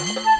Mm-hmm.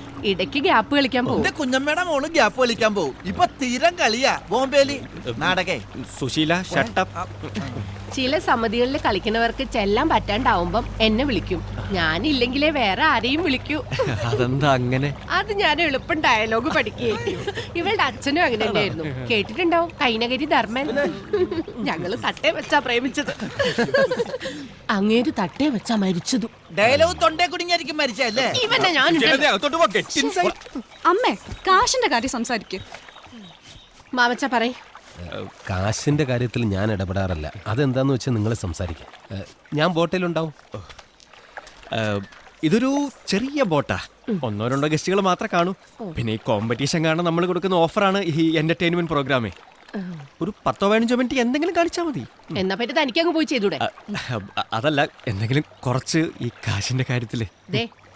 ഇടയ്ക്ക് gap കളിക്കാൻ പോകും എന്റെ കുഞ്ഞമ്മയുടെ മോൾ ഗ്യാപ്പ് കളിക്കാൻ പോകും ഇപ്പൊ തീരം കളിയാ. ബോംബേലി. നാടകേ. സുശീല ഷട്ടപ്പ് ചില സമിതികളിൽ കളിക്കുന്നവർക്ക് ചെല്ലാൻ പറ്റാണ്ടാവുമ്പം എന്നെ വിളിക്കും. ഞാനില്ലെങ്കിലേ വേറെ ആരെയും വിളിക്കൂ. അതെന്താ അങ്ങനെ? അത് ഞാൻ എളുപ്പം ഡയലോഗ് പഠിക്കേ ഇവളുടെ അച്ഛനും അങ്ങനെ തന്നെയായിരുന്നു. കേട്ടിട്ടുണ്ടാവും? കൈനകരി ധർമ്മൻ. ഞങ്ങൾ തട്ടേ വെച്ചാ പ്രേമിച്ചത്. അങ്ങേര് തട്ടേ വെച്ചാ മരിച്ചതും. ഡയലോഗ് തൊണ്ടേ കുടുങ്ങിയായിരിക്കും മരിച്ചല്ലേ ഇവന്നെ ഞാൻ അമ്മേ കാശിന്റെ കാര്യം സംസാരിക്കേ. മാമച്ച പറയ്. കാശിന്റെ കാര്യത്തിൽ ഞാൻ ഇടപെടാറില്ല. അതെന്താന്ന് വെച്ചാൽ നിങ്ങൾ സംസാരിക്കാം. ഞാൻ ബോട്ടിലുണ്ടാവും. ഇതൊരു ചെറിയ ബോട്ടാ. ഒന്നോ രണ്ടോ ഗസ്റ്റുകൾ മാത്രമേ കാണൂ. പിന്നെ ഈ കോമ്പറ്റീഷൻ കാണാൻ നമ്മൾ കൊടുക്കുന്ന ഓഫറാണ് ഈ എന്റർടൈൻമെന്റ് പ്രോഗ്രാമേ ഒരു പത്തോ പതിനഞ്ചോ മിനിറ്റ് എന്തെങ്കിലും കാണിച്ചാൽ മതി. എന്നാ പറ്റി തനിക്കങ്ങ് പോയി ചെയ്തൂടെ? അതല്ല എന്തെങ്കിലും കുറച്ച് ഈ കാശിന്റെ കാര്യത്തിൽ. ദേ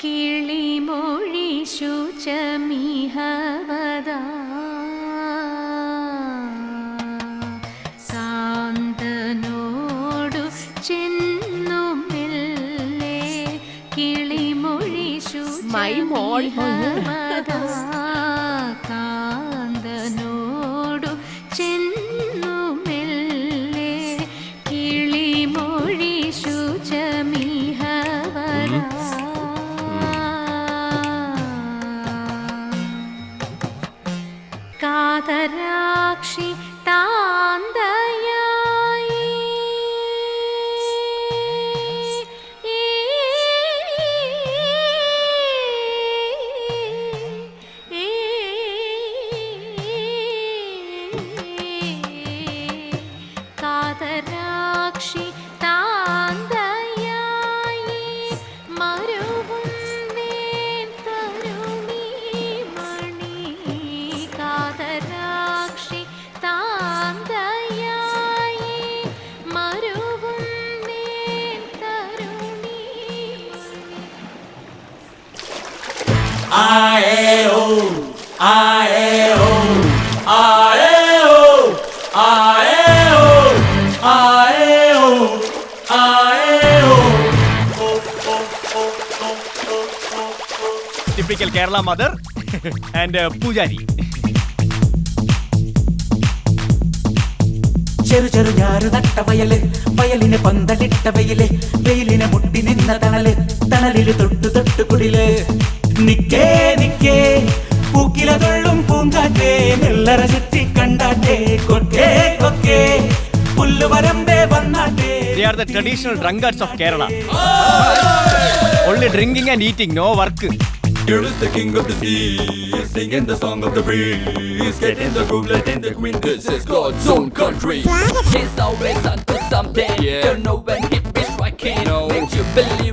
കിളിമൊഴി ശുചമിഹവദ സാന്തനോടു ചെന്നു മെല്ലെ കിളിമൊഴി മൈ മോൾ சாட்சி தாந்தையாய். காதராட்சி ടിപ്പിക്കൽ കേരള മദർ ആൻഡ് പൂജാരി ചെറു ചെറു ഞാറ് നട്ട വയൽ വയലിന് പന്തലിട്ട വെയിൽ വെയിലിനെ മുട്ടി നിന്ന തണൽ തണലിൽ തൊട്ടു തൊട്ടു കുടിൽ. நிக்கே நிக்கே பூக்கில தொள்ளும் பூங்காற்றே மெல்ல ரசித்தி கண்டாட்டே கொக்கே கொக்கே புல்லு வரம்பே வந்தாட்டே They are the traditional drunkards of Kerala. Only drinking and eating, no work. You're the king of the sea, singing the song of the breeze. Get in the groove, let in the queen. This is God's own country. He's always onto something. Yeah. Don't know when he be striking. No. Makes you believe.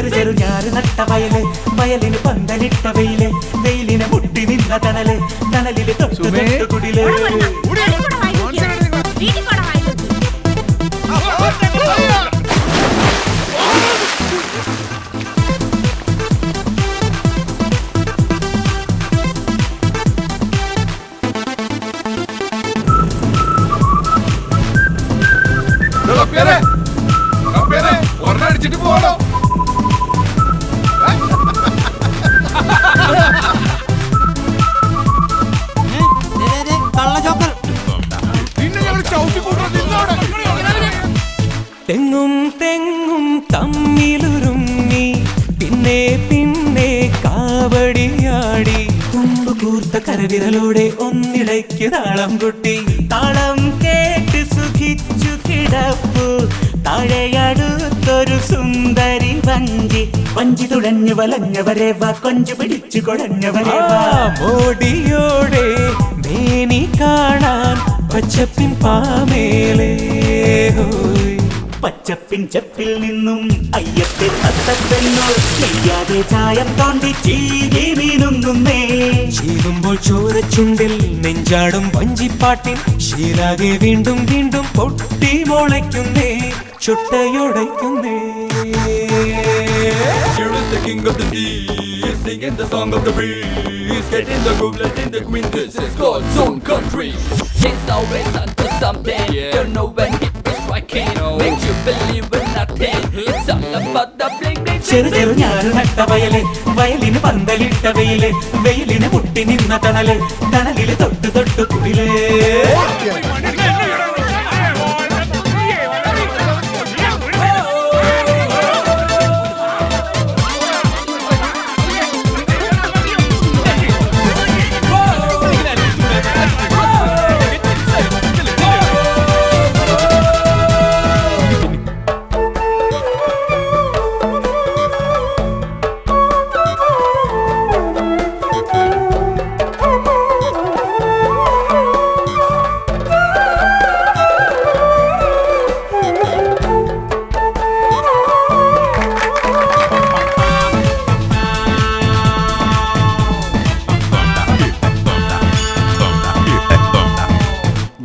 ചെറു. ചെറു ഞാറ് നട്ട വയൽ വയലിന് പന്തലിട്ട വെയിൽ വെയിലിനെ മുട്ടി നിന്ന തണൽ തണലിൽ തൊട്ടു തൊട്ടു കുടിൽ. ഒരെണ്ണടിച്ചിട്ട് പോകണം കാവടിയാടി കുമ്പ് കൂർത്ത കരവിരലോടെ ഒന്നിടയ്ക്ക് താളം കൊട്ടി. താളം കേട്ട് സുഖിച്ചു കിടപ്പു. താഴെയടുത്തൊരു സുന്ദരി വഞ്ചി. വഞ്ചി തുഴഞ്ഞു വലഞ്ഞവരെ വാ കൊഞ്ചു പിടിച്ചു കൊടഞ്ഞവരെ വാ. മോടിയോടെ മേനി കാണാൻ പച്ചപ്പിൻ പാമേലേ ഹോയ് പച്ചപ്പിൻ ചെപ്പിൽ നിന്നും അയ്യത്തെ തത്തപ്പെണ്ണോ ചെയ്യാതെ ചായം തോണ്ടി ചീകി വീണുങ്ങുന്നേ ചീകുമ്പോൾ ചോരച്ചുണ്ടിൽ നെഞ്ചാടും വഞ്ചിപ്പാട്ടിൻ ശീലാകെ വീണ്ടും വീണ്ടും പൊട്ടി മുളയ്ക്കുന്നേ ചുട്ടയുടയ്ക്കുന്നേ Here is the king of the sea, singing the song of the breeze. Get in the groove, let in the queen. This is God's own country. He's always onto something. Yeah. Don't know when hit me striking. No. Makes you believe in nothing. It's all about the bling bling ചെറു bling. ചെറു ഞാറ് നട്ട വയൽ വയലിന് പന്തലിട്ട വെയിൽ വെയിലിന് മുട്ടി നിന്ന തണൽ തണലിൽ തൊട്ടു തൊട്ടു കുടിൽ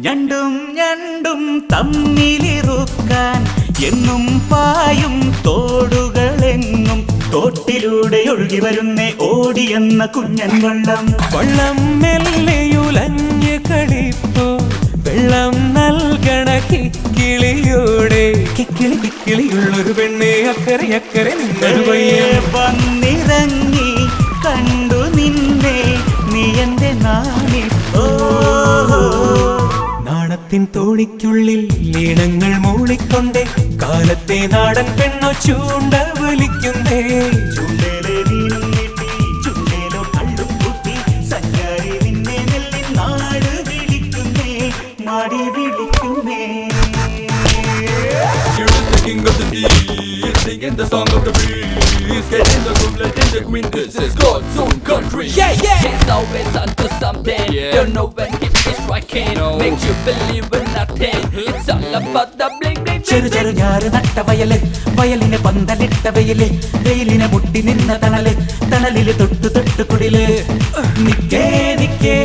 ഞണ്ടും ഞണ്ടും തമ്മിലിറുക്കാൻ എന്നും പായും തോടുകളെങ്ങും തോട്ടിലൂടെ ഒഴുകി വരുന്നേ ഓടിയെന്ന കുഞ്ഞൻ വെള്ളം. വള്ളം മെല്ലയുലഞ്ഞ് കളിപ്പോ. വെള്ളം നൽകണ കിക്കിളിയോടെ. കിക്കിളി കിക്കിളിയുള്ളൊരു പെണ്ണെ അക്കരെ അക്കരെ നിങ്ങൾ വന്നിറങ്ങി നാണത്തിൻ തോണിക്കുള്ളിൽ ഈണങ്ങൾ മൂളിക്കൊണ്ടേ കാലത്തെ നാടൻ പെണ്ണു ചൂണ്ട വലിക്കുന്നേ king of the sea, singing the song of the breeze. Get the groove, let the queen. This is God's own country. Yeah, yeah. He's always on to something. Yeah. Don't know when hit me striking. No. Makes you believe in nothing. It's all about the bling bling ചെറു. ചെറു ഞാറ് നട്ട വയൽ വയലിന് പന്തലിട്ട വെയിൽ വെയിലിനെ മുട്ടി നിന്ന തണൽ തണലിൽ തൊട്ടു തൊട്ടു കുടിൽ നിക്കേ നിക്കേ